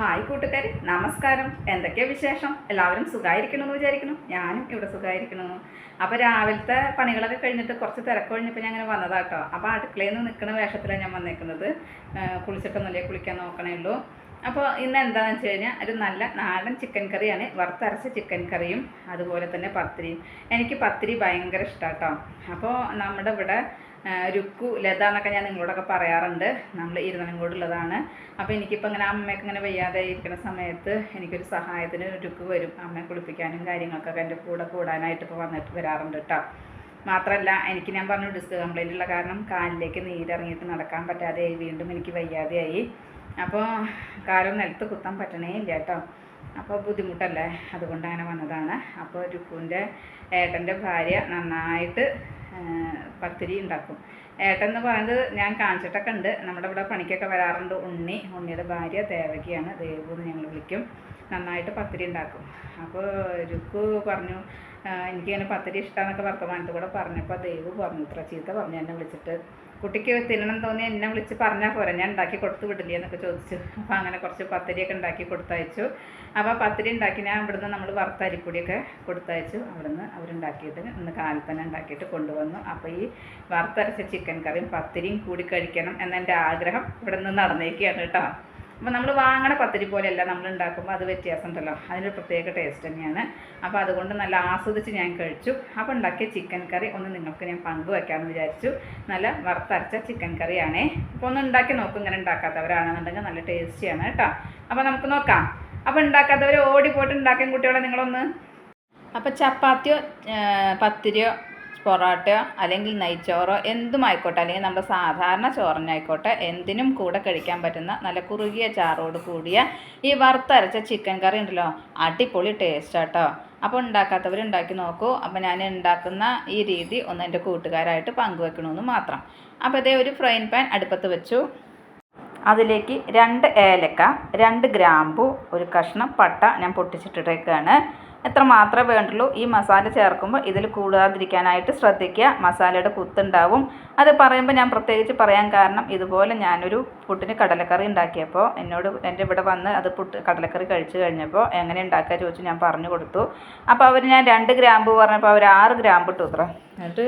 Hi കൂട്ടുകാരി നമസ്കാരം. എന്തൊക്കെയാ വിശേഷം? എല്ലാവരും സുഖമായിരിക്കണമെന്ന് വിചാരിക്കുന്നു. ഞാനും ഇവിടെ സുഖമായിരിക്കണമെന്ന് അപ്പോൾ രാവിലത്തെ പണികളൊക്കെ കഴിഞ്ഞിട്ട് കുറച്ച് തിരക്ക് കഴിഞ്ഞപ്പോൾ ഞാൻ അങ്ങനെ വന്നതാട്ടോ. അപ്പോൾ അടുക്കളയിൽ നിന്ന് നിൽക്കുന്ന വേഷത്തിലാണ് ഞാൻ വന്നേക്കുന്നത്. കുളിച്ചിട്ടൊന്നുമില്ലേ കുളിക്കാൻ നോക്കണേ ഉള്ളൂ. അപ്പോൾ ഇന്ന് എന്താണെന്ന് വെച്ച് കഴിഞ്ഞാൽ ഒരു നല്ല നാടൻ ചിക്കൻ കറിയാണ്. വറുത്തരച്ച ചിക്കൻ കറിയും അതുപോലെ തന്നെ പത്തിരിയും. എനിക്ക് പത്തിരി ഭയങ്കര ഇഷ്ടമാട്ടോ അപ്പോൾ നമ്മുടെ ഇവിടെ രുക്കു ലത എന്നൊക്കെ ഞാൻ നിങ്ങളോടൊക്കെ പറയാറുണ്ട്. നമ്മൾ ഇരുന്നനങ്കോടുള്ളതാണ് അപ്പോൾ എനിക്കിപ്പോൾ ഇങ്ങനെ അമ്മയൊക്കെ ഇങ്ങനെ വയ്യാതെ ഇരിക്കുന്ന സമയത്ത് എനിക്കൊരു സഹായത്തിന് രുക്ക് വരും. അമ്മയെ കുളിപ്പിക്കാനും കാര്യങ്ങൾക്കൊക്കെ എന്റെ കൂടെ കൂടാനായിട്ട് ഇപ്പോൾ വന്നിട്ട് വരാറുണ്ട് കേട്ടോ മാത്രമല്ല എനിക്ക് ഞാൻ പറഞ്ഞു ഡിസ്ക് കംപ്ലൈന്റ് ഉള്ള കാരണം കാലിലേക്ക് നീരിറങ്ങിയിട്ട് നടക്കാൻ പറ്റാതെ വീണ്ടും എനിക്ക് വയ്യാതെയായി. അപ്പോൾ കാലം നിലത്ത് കുത്താൻ പറ്റണേ ഇല്ല കേട്ടോ അപ്പോൾ ബുദ്ധിമുട്ടല്ലേ? അതുകൊണ്ട് അങ്ങനെ വന്നതാണ്. അപ്പോൾ രുക്കുവിന്റെ ഏട്ടന്റെ ഭാര്യ നന്നായിട്ട് പത്തിരി ഉണ്ടാക്കും. ഏട്ടൻ എന്ന് പറയുന്നത് ഞാൻ കാണിച്ചിട്ടൊക്കെ ഉണ്ട് നമ്മുടെ ഇവിടെ പണിക്കൊക്കെ വരാറുണ്ട്. ഉണ്ണി ഉണ്ണിയുടെ ഭാര്യ ദേവകിയാണ്. ദേവു എന്ന് ഞങ്ങൾ വിളിക്കും. നന്നായിട്ട് പത്തിരി ഉണ്ടാക്കും. അപ്പോൾ രുക്കു പറഞ്ഞു എനിക്ക് എനിക്കിങ്ങനെ പത്തിരി ഇഷ്ടമാണെന്നൊക്കെ വർത്തമാനത്തിൽ കൂടെ പറഞ്ഞപ്പോൾ ദേവു പറഞ്ഞു ഇത്ര ചീത്ത പറഞ്ഞു എന്നെ വിളിച്ചിട്ട് കുട്ടിക്ക് തിന്നണം തോന്നി എന്നെ വിളിച്ച് പറഞ്ഞാൽ പോരാ. ഞാൻ ഉണ്ടാക്കി കൊടുത്ത് വിടില്ലേ എന്നൊക്കെ ചോദിച്ചു. അപ്പോൾ അങ്ങനെ കുറച്ച് പത്തിരിയൊക്കെ ഉണ്ടാക്കി കൊടുത്തയച്ചു. അപ്പോൾ പത്തിരി ഉണ്ടാക്കി ഞാൻ ഇവിടുന്ന് നമ്മൾ വറുത്ത അരിപ്പൊടിയൊക്കെ കൊടുത്തയച്ചു. അവിടുന്ന് അവരുണ്ടാക്കിയിട്ട് ഇന്ന് കാലത്ത് തന്നെ ഉണ്ടാക്കിയിട്ട് കൊണ്ടുവന്നു. അപ്പോൾ ഈ വറുത്തരച്ച ചിക്കൻ കറിയും പത്തിരിയും കൂടി കഴിക്കണം എന്നെന്റെ ആഗ്രഹം ഇവിടെ നിന്ന് നടന്നേക്കുകയാണ് കേട്ടോ. അപ്പോൾ നമ്മൾ വാങ്ങണ പത്തിരി പോലെയല്ല നമ്മൾ ഉണ്ടാക്കുമ്പോൾ അത് വ്യത്യാസം ഉണ്ടല്ലോ അതിനൊരു പ്രത്യേക ടേസ്റ്റ് തന്നെയാണ്. അപ്പോൾ അതുകൊണ്ട് നല്ല ആസ്വദിച്ച് ഞാൻ കഴിച്ചു. അപ്പോൾ ഉണ്ടാക്കിയ ചിക്കൻ കറി ഒന്ന് നിങ്ങൾക്ക് ഞാൻ പങ്കുവെക്കാമെന്ന് വിചാരിച്ചു. നല്ല വറുത്തരച്ച ചിക്കൻ കറിയാണേ അപ്പോൾ ഒന്ന് ഉണ്ടാക്കി നോക്കും ഇങ്ങനെ ഉണ്ടാക്കാത്തവരാണെന്നുണ്ടെങ്കിൽ നല്ല ടേസ്റ്റിയാണ് കേട്ടോ. അപ്പോൾ നമുക്ക് നോക്കാം. അപ്പോൾ ഉണ്ടാക്കാത്തവർ ഓടി പോയിട്ട് ഉണ്ടാക്കിയ കുട്ടികളെ നിങ്ങളൊന്ന്. അപ്പോൾ ചപ്പാത്തിയോ പത്തിരിയോ പൊറോട്ടയോ അല്ലെങ്കിൽ നെയ്ച്ചോറോ എന്തുമായിക്കോട്ടെ അല്ലെങ്കിൽ നമ്മുടെ സാധാരണ ചോറിനായിക്കോട്ടെ എന്തിനും കൂടെ കഴിക്കാൻ പറ്റുന്ന നല്ല കുറുകിയ ചാറോട് കൂടിയ ഈ വറുത്തരച്ച ചിക്കൻ കറി ഉണ്ടല്ലോ അടിപൊളി ടേസ്റ്റ് കേട്ടോ അപ്പോൾ ഉണ്ടാക്കാത്തവർ ഉണ്ടാക്കി നോക്കൂ. അപ്പോൾ ഞാൻ ഉണ്ടാക്കുന്ന ഈ രീതി ഒന്ന് എന്റെ കൂട്ടുകാരായിട്ട് പങ്കുവെക്കണമെന്ന് മാത്രം. അപ്പോൾ ഇതേ ഒരു ഫ്രൈൻ പാൻ അടുപ്പത്ത് വെച്ചു. അതിലേക്ക് രണ്ട് ഏലക്ക രണ്ട് ഗ്രാമ്പു ഒരു കഷ്ണം പട്ട ഞാൻ പൊട്ടിച്ചിട്ടിട്ടേക്കാണ്. എത്ര മാത്രമേ വേണ്ടുള്ളൂ ഈ മസാല ചേർക്കുമ്പോൾ ഇതിൽ കൂടാതിരിക്കാനായിട്ട് ശ്രദ്ധിക്കുക. മസാലയുടെ കുത്തുണ്ടാവും. അത് പറയുമ്പോൾ ഞാൻ പ്രത്യേകിച്ച് പറയാൻ കാരണം ഇതുപോലെ ഞാനൊരു പുട്ടിന് കടലക്കറി ഉണ്ടാക്കിയപ്പോൾ എന്നോട് എന്റെ ഇവിടെ വന്ന് അത് പുട്ട് കടലക്കറി കഴിച്ചു കഴിഞ്ഞപ്പോൾ എങ്ങനെ ഉണ്ടാക്കുക ചോദിച്ചു ഞാൻ പറഞ്ഞു കൊടുത്തു. അപ്പോൾ അവർ ഞാൻ രണ്ട് ഗ്രാമ്പ് പറഞ്ഞപ്പോൾ അവർ ആറ് ഗ്രാമ്പ് ഇട്ടു അത്ര. എന്നിട്ട്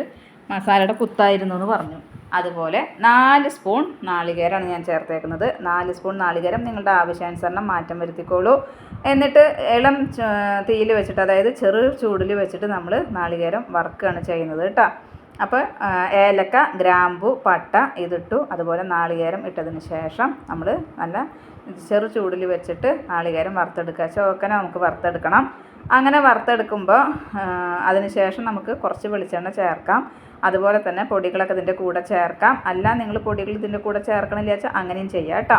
മസാലയുടെ കുത്തായിരുന്നു എന്ന് പറഞ്ഞു. അതുപോലെ നാല് സ്പൂൺ നാളികേരമാണ് ഞാൻ ചേർത്തേക്കുന്നത്. നാല് സ്പൂൺ നാളികേരം നിങ്ങളുടെ ആവശ്യാനുസരണം മാറ്റം വരുത്തിക്കോളൂ. എന്നിട്ട് ഇളം തീയിൽ വെച്ചിട്ട് അതായത് ചെറു ചൂടിൽ വെച്ചിട്ട് നമ്മൾ നാളികേരം വറുക്കുകയാണ് ചെയ്യുന്നത് കേട്ടോ. അപ്പോൾ ഏലക്ക ഗ്രാമ്പു പട്ട ഇതിട്ടു. അതുപോലെ നാളികേരം ഇട്ടതിന് ശേഷം നമ്മൾ നല്ല ചെറു ചൂടിൽ വെച്ചിട്ട് നാളികേരം വറുത്തെടുക്കുക. ചോക്കനെ നമുക്ക് വറുത്തെടുക്കണം. അങ്ങനെ വറുത്തെടുക്കുമ്പോൾ അതിനുശേഷം നമുക്ക് കുറച്ച് വെളിച്ചെണ്ണ ചേർക്കാം. അതുപോലെ തന്നെ പൊടികളൊക്കെ ഇതിന്റെ കൂടെ ചേർക്കാം. അല്ല നിങ്ങൾ പൊടികൾ ഇതിന്റെ കൂടെ ചേർക്കണില്ല വെച്ചാൽ അങ്ങനെയും ചെയ്യാം കേട്ടോ.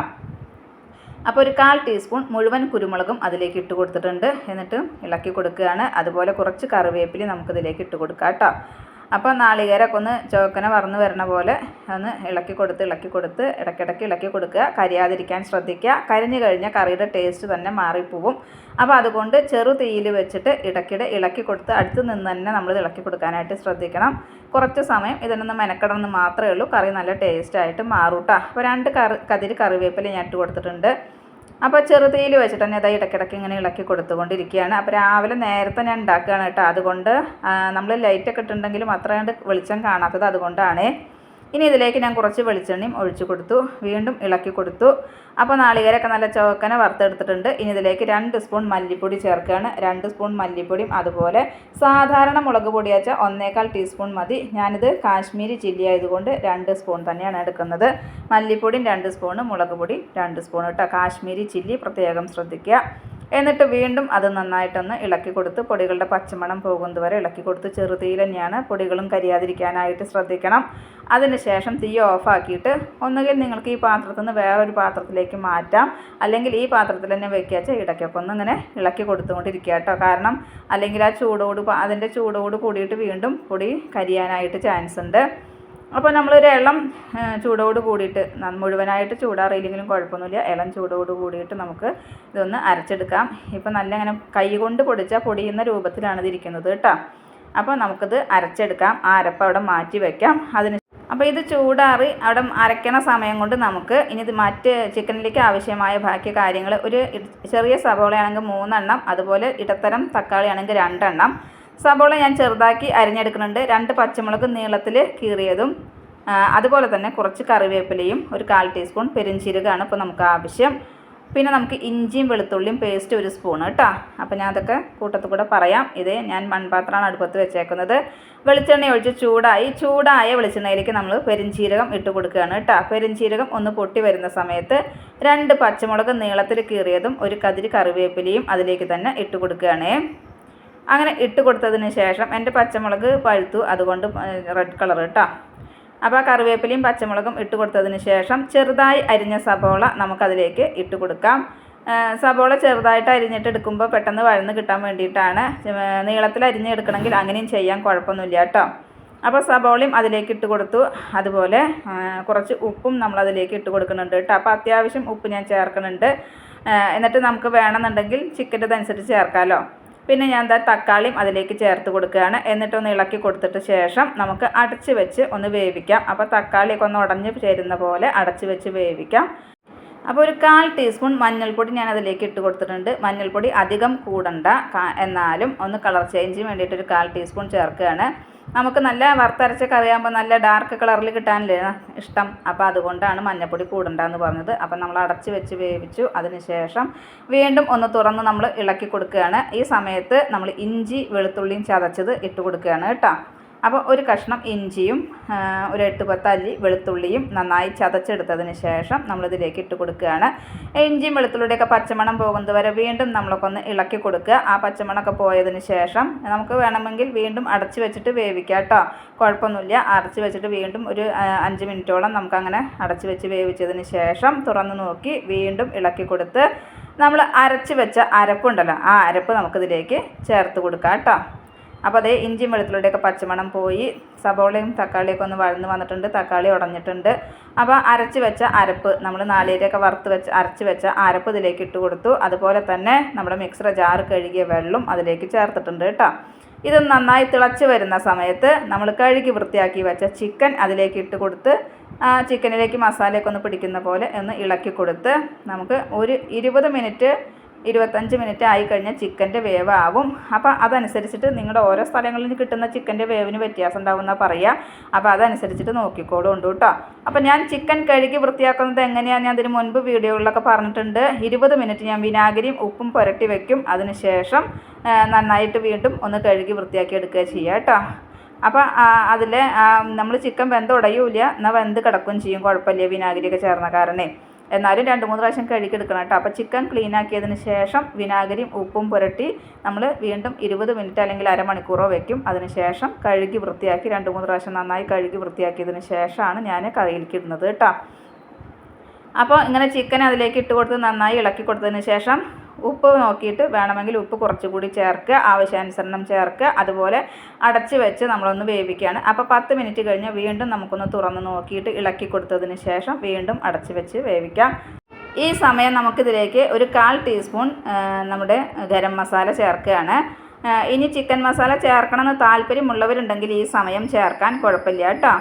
അപ്പോൾ ഒരു കാൽ ടീസ്പൂൺ മുഴുവൻ കുരുമുളകും അതിലേക്ക് ഇട്ട് കൊടുത്തിട്ടുണ്ട്. എന്നിട്ട് ഇളക്കി കൊടുക്കുകയാണ്. അതുപോലെ കുറച്ച് കറിവേപ്പില നമുക്കിതിലേക്ക് ഇട്ട് കൊടുക്കാം കേട്ടോ. അപ്പോൾ നാളികേരമൊക്കെ ഒന്ന് ചോക്കന വറന്ന് വരണ പോലെ ഒന്ന് ഇളക്കി കൊടുത്ത് ഇളക്കി കൊടുത്ത് ഇടയ്ക്കിടയ്ക്ക് ഇളക്കി കൊടുക്കുക. കരിയാതിരിക്കാൻ ശ്രദ്ധിക്കുക. കരിഞ്ഞു കഴിഞ്ഞാൽ കറിയുടെ ടേസ്റ്റ് തന്നെ മാറിപ്പോവും. അപ്പോൾ അതുകൊണ്ട് ചെറു തീയിൽ വെച്ചിട്ട് ഇടയ്ക്കിടെ ഇളക്കി കൊടുത്ത് അടുത്ത് നിന്ന് തന്നെ നമ്മൾ ഇളക്കി കൊടുക്കാനായിട്ട് ശ്രദ്ധിക്കണം. കുറച്ച് സമയം ഇതിനൊന്ന് മെനക്കെടണമെന്ന് മാത്രമേ ഉള്ളൂ. കറി നല്ല ടേസ്റ്റായിട്ട് മാറും കേട്ടോ അപ്പോൾ രണ്ട് കറി കതിരി കറിവേപ്പില ഞാൻ ഇട്ട് കൊടുത്തിട്ടുണ്ട്. അപ്പോൾ ചെറുതീയിൽ വെച്ചിട്ട് തന്നെ അതായത് ഇടയ്ക്കിടയ്ക്ക് ഇങ്ങനെ ഇളക്കി കൊടുത്തുകൊണ്ടിരിക്കുകയാണ്. അപ്പോൾ രാവിലെ നേരത്തെ ഞാൻ ഉണ്ടാക്കുകയാണ് കേട്ടോ. അതുകൊണ്ട് നമ്മൾ ലൈറ്റൊക്കെ ഇട്ടുണ്ടെങ്കിലും അത്ര കണ്ട് വെളിച്ചം കാണാത്തത് അതുകൊണ്ടാണ്. ഇനി ഇതിലേക്ക് ഞാൻ കുറച്ച് വെളിച്ചെണ്ണയും ഒഴിച്ചു കൊടുത്തു. വീണ്ടും ഇളക്കി കൊടുത്തു. അപ്പോൾ നാളികേരൊക്കെ നല്ല ചുവക്കനെ വറുത്തെടുത്തിട്ടുണ്ട്. ഇനി ഇതിലേക്ക് രണ്ട് സ്പൂൺ മല്ലിപ്പൊടി ചേർക്കുകയാണ്. രണ്ട് സ്പൂൺ മല്ലിപ്പൊടിയും അതുപോലെ സാധാരണ മുളക് പൊടി വെച്ചാൽ ഒന്നേക്കാൾ ടീസ്പൂൺ മതി. ഞാനിത് കാശ്മീരി ചില്ലി ആയതുകൊണ്ട് രണ്ട് സ്പൂൺ തന്നെയാണ് എടുക്കുന്നത്. മല്ലിപ്പൊടിയും രണ്ട് സ്പൂണ് മുളക് പൊടി രണ്ട് സ്പൂൺ കേട്ടോ. കാശ്മീരി ചില്ലി പ്രത്യേകം ശ്രദ്ധിക്കുക. എന്നിട്ട് വീണ്ടും അത് നന്നായിട്ടൊന്ന് ഇളക്കി കൊടുത്ത് പൊടികളുടെ പച്ചമണം പോകുന്നത് വരെ ഇളക്കി കൊടുത്ത് ചെറുതീയിൽ തന്നെയാണ് പൊടികളും കരിയാതിരിക്കാനായിട്ട് ശ്രദ്ധിക്കണം. അതിനുശേഷം തീ ഓഫാക്കിയിട്ട് ഒന്നുകിൽ നിങ്ങൾക്ക് ഈ പാത്രത്തിൽ നിന്ന് വേറൊരു പാത്രത്തിലേക്ക് മാറ്റാം. അല്ലെങ്കിൽ ഈ പാത്രത്തിൽ തന്നെ വെക്കുക വെച്ചാൽ ഇടയ്ക്കൊക്കെ ഒന്ന് ഇങ്ങനെ ഇളക്കി കൊടുത്തുകൊണ്ടിരിക്കുക കേട്ടോ. കാരണം അല്ലെങ്കിൽ ആ ചൂടോട് അതിന്റെ ചൂടോട് കൂടിയിട്ട് വീണ്ടും പൊടി കരിയാനായിട്ട് ചാൻസ് ഉണ്ട്. അപ്പോൾ നമ്മളൊരു ഇളം ചൂടോട് കൂടിയിട്ട് മുഴുവനായിട്ട് ചൂടാറിയില്ലെങ്കിലും കുഴപ്പമൊന്നുമില്ല. ഇളം ചൂടോട് കൂടിയിട്ട് നമുക്ക് ഇതൊന്ന് അരച്ചെടുക്കാം. ഇപ്പം നല്ല ഇങ്ങനെ കൈ കൊണ്ട് പൊടിച്ചാൽ പൊടിയുന്ന രൂപത്തിലാണ് ഇതിരിക്കുന്നത് കേട്ടോ. അപ്പോൾ നമുക്കിത് അരച്ചെടുക്കാം. ആ അരപ്പ് അവിടെ മാറ്റി വയ്ക്കാം അതിന് അപ്പോൾ ഇത് ചൂടാറി അവിടെ അരയ്ക്കണ സമയം കൊണ്ട് നമുക്ക് ഇനി ഇത് മറ്റ് ചിക്കനിലേക്ക് ആവശ്യമായ ബാക്കി കാര്യങ്ങൾ ഒരു ചെറിയ സവോളയാണെങ്കിൽ മൂന്നെണ്ണം അതുപോലെ ഇടത്തരം തക്കാളിയാണെങ്കിൽ രണ്ടെണ്ണം സവോള ഞാൻ ചെറുതാക്കി അരിഞ്ഞെടുക്കുന്നുണ്ട്. രണ്ട് പച്ചമുളക് നീളത്തിൽ കീറിയതും അതുപോലെ തന്നെ കുറച്ച് കറിവേപ്പിലയും ഒരു കാൽ ടീസ്പൂൺ പെരിഞ്ചീരകമാണ് ഇപ്പോൾ നമുക്ക് ആവശ്യം. പിന്നെ നമുക്ക് ഇഞ്ചിയും വെളുത്തുള്ളിയും പേസ്റ്റ് ഒരു സ്പൂൺ കേട്ടോ അപ്പോൾ ഞാൻ അതൊക്കെ കൂട്ടത്തിൽ കൂടെ പറയാം. ഇത് ഞാൻ മൺപാത്രമാണ് അടുപ്പത്ത് വെച്ചേക്കുന്നത്. വെളിച്ചെണ്ണ ഒഴിച്ച് ചൂടായി ചൂടായ വെളിച്ചെണ്ണയിലേക്ക് നമ്മൾ പെരിഞ്ചീരകം ഇട്ട് കൊടുക്കുകയാണ് കേട്ടോ പെരിഞ്ചീരകം ഒന്ന് പൊട്ടി വരുന്ന സമയത്ത് രണ്ട് പച്ചമുളക് നീളത്തിൽ കീറിയതും ഒരു കതിരി കറിവേപ്പിലയും അതിലേക്ക് തന്നെ ഇട്ട് കൊടുക്കുകയാണ്. അങ്ങനെ ഇട്ട് കൊടുത്തതിന് ശേഷം എന്റെ പച്ചമുളക് പഴുത്തു അതുകൊണ്ട് റെഡ് കളർ കേട്ടോ അപ്പോൾ ആ കറിവേപ്പിലയും പച്ചമുളകും ഇട്ട് കൊടുത്തതിന് ശേഷം ചെറുതായി അരിഞ്ഞ സബോള നമുക്കതിലേക്ക് ഇട്ട് കൊടുക്കാം. സബോള ചെറുതായിട്ട് അരിഞ്ഞിട്ട് എടുക്കുമ്പോൾ പെട്ടെന്ന് വഴന്ന് കിട്ടാൻ വേണ്ടിയിട്ടാണ്. നീളത്തിൽ അരിഞ്ഞെടുക്കണമെങ്കിൽ അങ്ങനെയും ചെയ്യാൻ കുഴപ്പമൊന്നുമില്ല കേട്ടോ അപ്പോൾ സബോളയും അതിലേക്ക് ഇട്ട് കൊടുത്തു. അതുപോലെ കുറച്ച് ഉപ്പും നമ്മൾ അതിലേക്ക് ഇട്ട് കൊടുക്കുന്നുണ്ട് കേട്ടോ അപ്പോൾ അത്യാവശ്യം ഉപ്പ് ഞാൻ ചേർക്കുന്നുണ്ട്. എന്നിട്ട് നമുക്ക് വേണമെന്നുണ്ടെങ്കിൽ ചിക്കന്റെ അനുസരിച്ച് ചേർക്കാമല്ലോ പിന്നെ ഞാൻ എന്താ തക്കാളിയും അതിലേക്ക് ചേർത്ത് കൊടുക്കുകയാണ്. എന്നിട്ടൊന്ന് ഇളക്കി കൊടുത്തിട്ട് ശേഷം നമുക്ക് അടച്ച് വെച്ച് ഒന്ന് വേവിക്കാം. അപ്പോൾ തക്കാളിയൊക്കെ ഒന്ന് ഉടഞ്ഞ് ചേരുന്ന പോലെ അടച്ച് വെച്ച് വേവിക്കാം. അപ്പോൾ ഒരു കാൽ ടീസ്പൂൺ മഞ്ഞൾപ്പൊടി ഞാൻ അതിലേക്ക് ഇട്ട് കൊടുത്തിട്ടുണ്ട്. മഞ്ഞൾപ്പൊടി അധികം കൂടണ്ട. എന്നാലും ഒന്ന് കളർ ചേഞ്ചിന് വേണ്ടിയിട്ട് ഒരു കാൽ ടീസ്പൂൺ ചേർക്കുകയാണ്. നമുക്ക് നല്ല വറുത്തരച്ച കറിയാകുമ്പോൾ നല്ല ഡാർക്ക് കളറിൽ കിട്ടാനല്ലേ? ഇഷ്ടം. അപ്പോൾ അതുകൊണ്ടാണ് മഞ്ഞൾപ്പൊടി കൂടണ്ടെന്ന് പറഞ്ഞത്. അപ്പം നമ്മൾ അടച്ച് വെച്ച് വേവിച്ചു. അതിനുശേഷം വീണ്ടും ഒന്ന് തുറന്ന് നമ്മൾ ഇളക്കി കൊടുക്കുകയാണ്. ഈ സമയത്ത് നമ്മൾ ഇഞ്ചി വെളുത്തുള്ളിയും ചതച്ചത് ഇട്ട് കൊടുക്കുകയാണ് കേട്ടോ. അപ്പോൾ ഒരു കഷ്ണം ഇഞ്ചിയും ഒരു എട്ട് പത്തല്ലി വെളുത്തുള്ളിയും നന്നായി ചതച്ചെടുത്തതിന് ശേഷം നമ്മളിതിലേക്ക് ഇട്ട് കൊടുക്കുകയാണ്. ഇഞ്ചിയും വെളുത്തുള്ളിയുടെയൊക്കെ പച്ചമണം പോകുന്നത് വരെ വീണ്ടും നമ്മളൊക്കെ ഒന്ന് ഇളക്കി കൊടുക്കുക. ആ പച്ചമണമൊക്കെ പോയതിന് ശേഷം നമുക്ക് വേണമെങ്കിൽ വീണ്ടും അടച്ചു വെച്ചിട്ട് വേവിക്കാം കേട്ടോ. കുഴപ്പമൊന്നുമില്ല. അടച്ച് വെച്ചിട്ട് വീണ്ടും ഒരു അഞ്ച് മിനിറ്റോളം നമുക്കങ്ങനെ അടച്ച് വെച്ച് വേവിച്ചതിന് ശേഷം തുറന്ന് നോക്കി വീണ്ടും ഇളക്കി കൊടുത്ത് നമ്മൾ അരച്ച് വെച്ച അരപ്പുണ്ടല്ലോ ആ അരപ്പ് നമുക്കിതിലേക്ക് ചേർത്ത് കൊടുക്കാം കേട്ടോ. അപ്പോൾ അതേ ഇഞ്ചിയും വെളുത്തുള്ളിയുടെയൊക്കെ പച്ചമണം പോയി. സബോളയും തക്കാളിയൊക്കെ ഒന്ന് വഴന്ന് വന്നിട്ടുണ്ട്. തക്കാളി ഉടഞ്ഞിട്ടുണ്ട്. അപ്പോൾ അരച്ച് വെച്ച അരപ്പ് നമ്മൾ നാളികേരമൊക്കെ വറുത്ത് വെച്ച് അരച്ച് വെച്ച അരപ്പ് ഇതിലേക്ക് ഇട്ട് കൊടുത്തു. അതുപോലെ തന്നെ നമ്മുടെ മിക്സർ ജാർ കഴുകിയ വെള്ളം അതിലേക്ക് ചേർത്തിട്ടുണ്ട് കേട്ടോ. ഇത് നന്നായി തിളച്ച് വരുന്ന സമയത്ത് നമ്മൾ കഴുകി വൃത്തിയാക്കി വെച്ച ചിക്കൻ അതിലേക്ക് ഇട്ട് കൊടുത്ത് ചിക്കനിലേക്ക് മസാലയൊക്കെ ഒന്ന് പിടിക്കുന്ന പോലെ ഒന്ന് ഇളക്കി കൊടുത്ത് നമുക്ക് ഒരു ഇരുപത് മിനിറ്റ് ഇരുപത്തഞ്ച് മിനിറ്റ് ആയി കഴിഞ്ഞാൽ ചിക്കന്റെ വേവ് വേവാവും അപ്പോൾ അതനുസരിച്ചിട്ട് നിങ്ങളുടെ ഓരോ സ്ഥലങ്ങളിൽ കിട്ടുന്ന ചിക്കന്റെ വേവിന് വ്യത്യാസം ഉണ്ടാവുമെന്നാണ് പറയുക അപ്പോൾ അതനുസരിച്ചിട്ട് നോക്കിക്കോളും ഉണ്ട് കേട്ടോ അപ്പോൾ ഞാൻ ചിക്കൻ കഴുകി വൃത്തിയാക്കുന്നത് എങ്ങനെയാണ് ഞാൻ അതിന് മുൻപ് വീഡിയോകളിലൊക്കെ പറഞ്ഞിട്ടുണ്ട്. ഇരുപത് മിനിറ്റ് ഞാൻ വിനാഗിരിയും ഉപ്പും പുരട്ടി വെക്കും. അതിനുശേഷം ശേഷം നന്നായിട്ട് വീണ്ടും ഒന്ന് കഴുകി വൃത്തിയാക്കി എടുക്കുക ചെയ്യുക കേട്ടോ അപ്പോൾ അതിൽ നമ്മൾ ചിക്കൻ വെന്ത് ഉടയൂല എന്നാൽ വെന്ത് കിടക്കുകയും ചെയ്യും. കുഴപ്പമില്ല വിനാഗിരിയൊക്കെ ചേർന്ന കാരണേ. എന്നാലും രണ്ട് മൂന്ന് പ്രാവശ്യം കഴുകിയെടുക്കണം കേട്ടോ. അപ്പോൾ ചിക്കൻ ക്ലീൻ ആക്കിയതിന് ശേഷം വിനാഗിരിയും ഉപ്പും പുരട്ടി നമ്മൾ വീണ്ടും ഇരുപത് മിനിറ്റ് അല്ലെങ്കിൽ അരമണിക്കൂറോ വെക്കും. അതിന് ശേഷം കഴുകി വൃത്തിയാക്കി രണ്ട് മൂന്ന് പ്രാവശ്യം നന്നായി കഴുകി വൃത്തിയാക്കിയതിന് ശേഷമാണ് ഞാൻ കറിയിലേക്ക് ഇടുന്നത് കേട്ടോ. അപ്പോൾ ഇങ്ങനെ ചിക്കൻ അതിലേക്ക് ഇട്ട് കൊടുത്ത് നന്നായി ഇളക്കി കൊടുത്തതിന് ശേഷം ഉപ്പ് നോക്കിയിട്ട് വേണമെങ്കിൽ ഉപ്പ് കുറച്ചുകൂടി ചേർക്കുക ആവശ്യാനുസരണം ചേർക്കുക അതുപോലെ അടച്ച് വെച്ച് നമ്മളൊന്ന് വേവിക്കുകയാണ്. അപ്പോൾ പത്ത് മിനിറ്റ് കഴിഞ്ഞ് വീണ്ടും നമുക്കൊന്ന് തുറന്ന് നോക്കിയിട്ട് ഇളക്കി കൊടുത്തതിന് ശേഷം വീണ്ടും അടച്ച് വെച്ച് വേവിക്കാം. ഈ സമയം നമുക്കിതിലേക്ക് ഒരു കാൽ ടീസ്പൂൺ നമ്മുടെ ഗരം മസാല ചേർക്കുകയാണ്. ഇനി ചിക്കൻ മസാല ചേർക്കണമെന്ന് താല്പര്യമുള്ളവരുണ്ടെങ്കിൽ ഈ സമയം ചേർക്കാൻ കുഴപ്പമില്ല കേട്ടോ.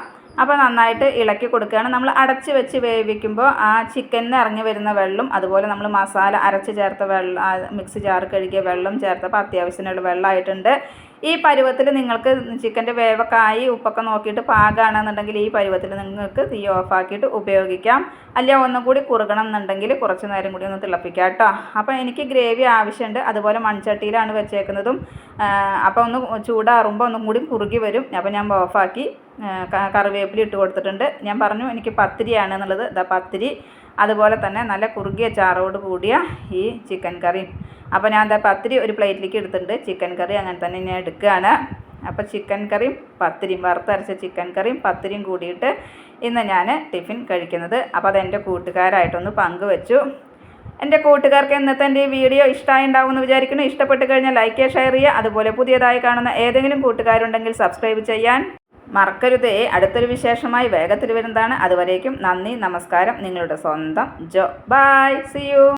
അപ്പോൾ നന്നായിട്ട് ഇളക്കി കൊടുക്കുകയാണ്. നമ്മൾ അടച്ച് വെച്ച് വേവിക്കുമ്പോൾ ആ ചിക്കനിൽ ഇറങ്ങി വരുന്ന വെള്ളം അതുപോലെ നമ്മൾ മസാല അരച്ച് ചേർത്ത വെള്ളം മിക്സ് ജാർ കഴുകിയ വെള്ളം ചേർത്തപ്പോൾ അത്യാവശ്യത്തിനുള്ള വെള്ളമായിട്ടുണ്ട്. ഈ പരുവത്തിൽ നിങ്ങൾക്ക് ചിക്കന്റെ വേവക്കായി ഉപ്പൊക്കെ നോക്കിയിട്ട് പാകാണെന്നുണ്ടെങ്കിൽ ഈ പരുവത്തിൽ നിങ്ങൾക്ക് തീ ഓഫാക്കിയിട്ട് ഉപയോഗിക്കാം. അല്ല ഒന്നും കൂടി കുറുകണം എന്നുണ്ടെങ്കിൽ കുറച്ച് നേരം കൂടി ഒന്ന് തിളപ്പിക്കാം കേട്ടോ. അപ്പോൾ എനിക്ക് ഗ്രേവി ആവശ്യമുണ്ട്. അതുപോലെ മൺചട്ടിയിലാണ് വെച്ചേക്കുന്നതും. അപ്പോൾ ഒന്ന് ചൂടാറുമ്പോൾ ഒന്നും കൂടി കുറുകി വരും. അപ്പോൾ ഞാൻ ഓഫാക്കി കറിവേപ്പില ഇട്ട് കൊടുത്തിട്ടുണ്ട്. ഞാൻ പറഞ്ഞു എനിക്ക് പത്തിരിയാണ് എന്നുള്ളത്. ഇതാ പത്തിരി. അതുപോലെ തന്നെ നല്ല കുറുകിയ ചാറോട് കൂടിയ ഈ ചിക്കൻ കറിയും. അപ്പോൾ ഞാൻ എന്താ പത്തിരി ഒരു പ്ലേറ്റിലേക്ക് എടുത്തിട്ടുണ്ട്. ചിക്കൻ കറി അങ്ങനെ തന്നെ ഞാൻ എടുക്കുകയാണ്. അപ്പോൾ ചിക്കൻ കറിയും പത്തിരിയും വറുത്തരച്ച ചിക്കൻ കറിയും പത്തിരിയും കൂടിയിട്ട് ഇന്ന് ഞാൻ ടിഫിൻ കഴിക്കുന്നത്. അപ്പോൾ അതെന്റെ കൂട്ടുകാരായിട്ടൊന്ന് പങ്കുവെച്ചു. എന്റെ കൂട്ടുകാർക്ക് ഇന്നത്തെ എന്റെ ഈ വീഡിയോ ഇഷ്ടമായി ഉണ്ടാവും എന്ന് വിചാരിക്കുന്നു. ഇഷ്ടപ്പെട്ട് കഴിഞ്ഞാൽ ലൈക്ക് ഷെയർ ചെയ്യുക. അതുപോലെ പുതിയതായി കാണുന്ന ഏതെങ്കിലും കൂട്ടുകാരുണ്ടെങ്കിൽ സബ്സ്ക്രൈബ് ചെയ്യാൻ മറക്കരുതേ. അടുത്തൊരു വിശേഷമായി വേഗത്തിൽ വരുന്നതാണ് അതുവരേക്കും നന്ദി നമസ്കാരം. നിങ്ങളുടെ സ്വന്തം ജോ. ബൈ. C U